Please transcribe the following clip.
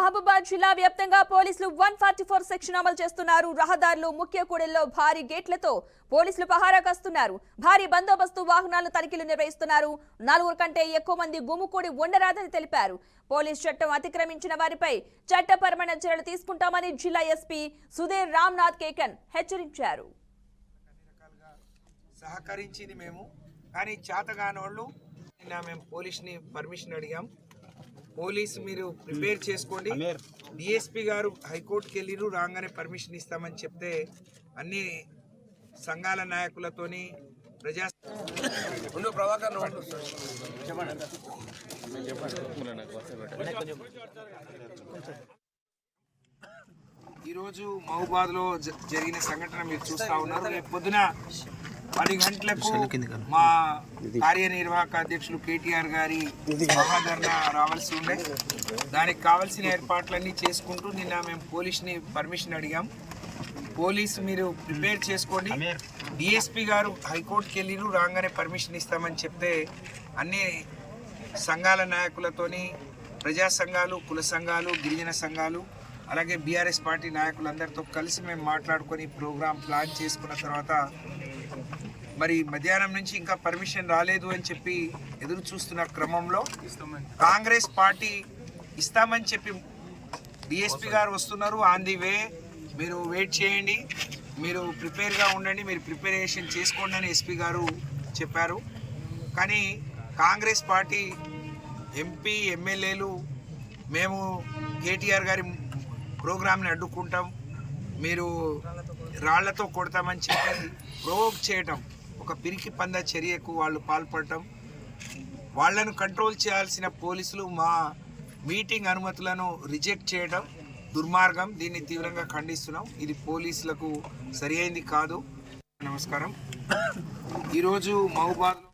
మహబూబాద్ జిల్లా వ్యాప్తంగా పోలీసులు వన్ ఫార్టీ ఫోర్ సెక్షన్ అమలు చేస్తున్నారు. రహదారులు ముఖ్య కూడల్లో భారీ గేట్లతో పోలీసులు పహారా కాస్తున్నారు. భారీ బందోబస్తు వాహనాలు తనిఖీలు నిర్వహిస్తున్నారు. నలుగురు కంటే ఎక్కువ మంది గుమ్ముకూడి ఉండరాదని తెలిపారు. పోలీస్ చట్టం అతిక్రమించిన వారిపై చట్టపరమైన చర్యలు తీసుకుంటామని జిల్లా ఎస్పీ సుధీర్ రామ్నాథ్ కేకన్ హెచ్చరించారు. సహకరించింది మేము. కానీ నిన్న మేము పోలీస్ని పర్మిషన్ అడిగాం. పోలీస్ మీరు ప్రిపేర్ చేసుకోండి. డిఎస్పి గారు హైకోర్టుకి వెళ్ళిరు రాగానే పర్మిషన్ ఇస్తామని చెప్తే అన్ని సంఘాల నాయకులతోని ప్రజా ఈరోజు మహబూబాద్లో జ- జరిగిన సంఘటన మీరు చూస్తా ఉన్నారు. రేపు పొద్దున పది గంటలకు మా కార్యనిర్వాహక అధ్యక్షులు కేటీఆర్ గారి మహాధరణ రావాల్సి ఉండే. దానికి కావాల్సిన ఏర్పాట్లన్నీ చేసుకుంటూ నిన్న మేము పోలీస్ని పర్మిషన్ అడిగాం. పోలీసు మీరు ప్రిపేర్ చేసుకోండి. డిఎస్పి గారు హైకోర్టుకి వెళ్ళిరు రాగానే పర్మిషన్ ఇస్తామని చెప్తే అన్ని సంఘాల నాయకులతోని ప్రజా సంఘాలు కుల సంఘాలు గిరిజన సంఘాలు అలాగే బీఆర్ఎస్ పార్టీ నాయకులందరితో కలిసి మేము మాట్లాడుకొని ప్రోగ్రామ్ ప్లాన్ చేసుకున్న తర్వాత మరి మధ్యాహ్నం నుంచి ఇంకా పర్మిషన్ రాలేదు అని చెప్పి ఎదురు చూస్తున్న క్రమంలో కాంగ్రెస్ పార్టీ ఇస్తామని చెప్పి డిఎస్పి గారు వస్తున్నారు. ఆన్ ది వే మీరు వెయిట్ చేయండి. మీరు ప్రిపేర్గా ఉండండి. మీరు ప్రిపరేషన్ చేసుకోండి అని ఎస్పీ గారు చెప్పారు. కానీ కాంగ్రెస్ పార్టీ ఎంపీ ఎమ్మెల్యేలు మేము కేటీఆర్ గారి ప్రోగ్రామ్ని అడ్డుకుంటాం. మీరు రాళ్ళతో కొడతామని చెప్పి ప్రోవోక్ చేయటం ఒక పిరికి పంద చర్యకు వాళ్ళు పాల్పడటం వాళ్ళను కంట్రోల్ చేయాల్సిన పోలీసులు మా మీటింగ్ అనుమతులను రిజెక్ట్ చేయడం దుర్మార్గం. దీన్ని తీవ్రంగా ఖండిస్తున్నాం. ఇది పోలీసులకు సరి కాదు. నమస్కారం. ఈరోజు మహబూబాద్లో